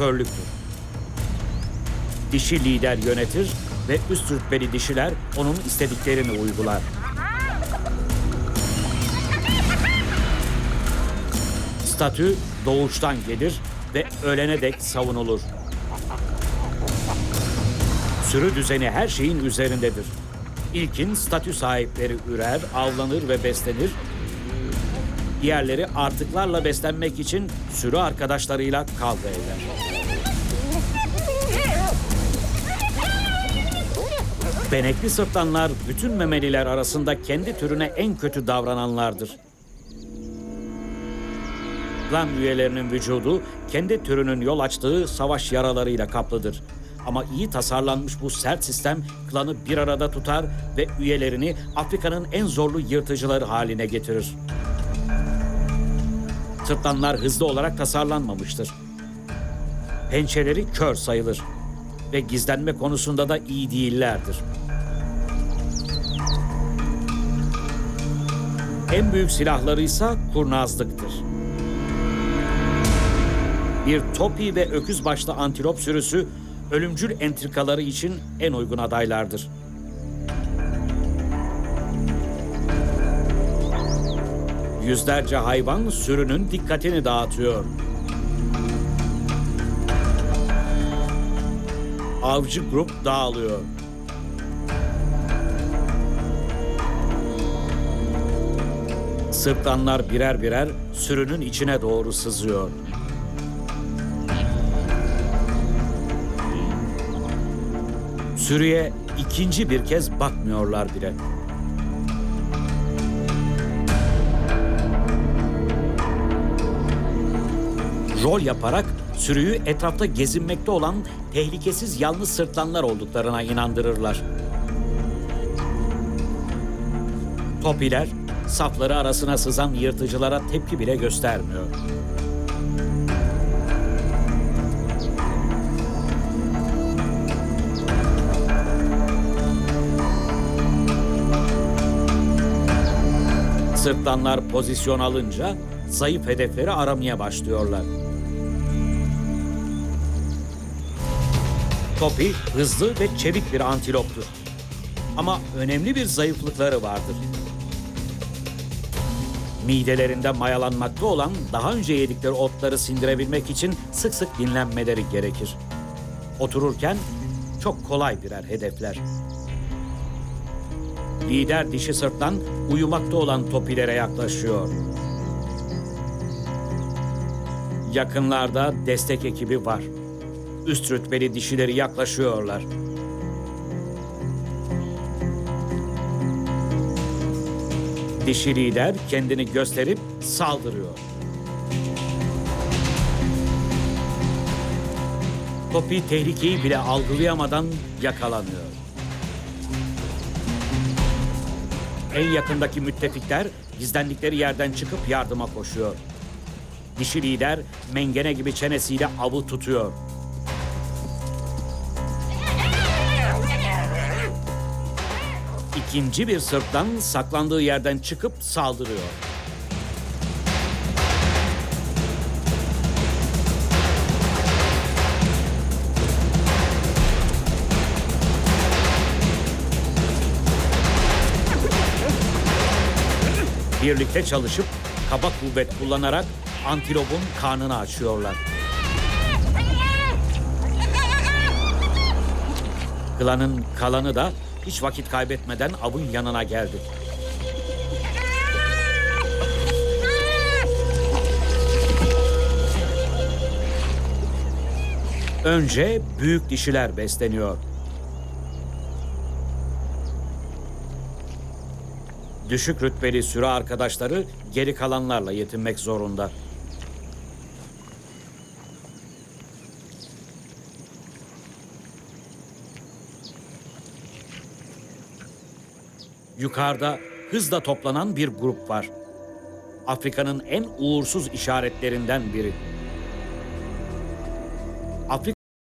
körlüktür. Dişi lider yönetir ve üst rütbeli dişiler onun istediklerini uygular. Statü doğuştan gelir ve ölene dek savunulur. Sürü düzeni her şeyin üzerindedir. İlkin statü sahipleri ürer, avlanır ve beslenir. Diğerleri artıklarla beslenmek için sürü arkadaşlarıyla kavga eder. Benekli sırtlanlar bütün memeliler arasında kendi türüne en kötü davrananlardır. Klan üyelerinin vücudu kendi türünün yol açtığı savaş yaralarıyla kaplıdır. Ama iyi tasarlanmış bu sert sistem klanı bir arada tutar ve üyelerini Afrika'nın en zorlu yırtıcıları haline getirir. Sırtlanlar hızlı olarak tasarlanmamıştır. Pençeleri kör sayılır ve gizlenme konusunda da iyi değillerdir. En büyük silahları ise kurnazlıktır. Bir topi ve öküz başlı antilop sürüsü ölümcül entrikaları için en uygun adaylardır. Yüzlerce hayvan sürünün dikkatini dağıtıyor. Avcı grup dağılıyor. Sırtlanlar birer birer sürünün içine doğru sızıyor. Sürüye ikinci bir kez bakmıyorlar bile. Rol yaparak sürüyü etrafta gezinmekte olan tehlikesiz yalnız sırtlanlar olduklarına inandırırlar. Topiler safları arasına sızan yırtıcılara tepki bile göstermiyor. Sırtlanlar pozisyon alınca zayıf hedefleri aramaya başlıyorlar. Topi hızlı ve çevik bir antiloptur. Ama önemli bir zayıflıkları vardır. Midelerinde mayalanmakta olan daha önce yedikleri otları sindirebilmek için sık sık dinlenmeleri gerekir. Otururken çok kolay birer hedefler. Lider dişi sırtlan uyumakta olan topilere yaklaşıyor. Yakınlarda destek ekibi var. Üst rütbeli dişileri yaklaşıyorlar. Dişi lider kendini gösterip saldırıyor. Topi tehlikeyi bile algılayamadan yakalanıyor. En yakındaki müttefikler gizlendikleri yerden çıkıp yardıma koşuyor. Dişi lider mengene gibi çenesiyle avı tutuyor. İkinci bir sırtlan saklandığı yerden çıkıp saldırıyor. Birlikte çalışıp kaba kuvvet kullanarak antilopun karnını açıyorlar. Klanın kalanı da hiç vakit kaybetmeden avın yanına geldi. Önce büyük dişiler besleniyor. Düşük rütbeli sürü arkadaşları geri kalanlarla yetinmek zorunda. yukarıda hızla toplanan bir grup var. Afrika'nın en uğursuz işaretlerinden biri. Afrika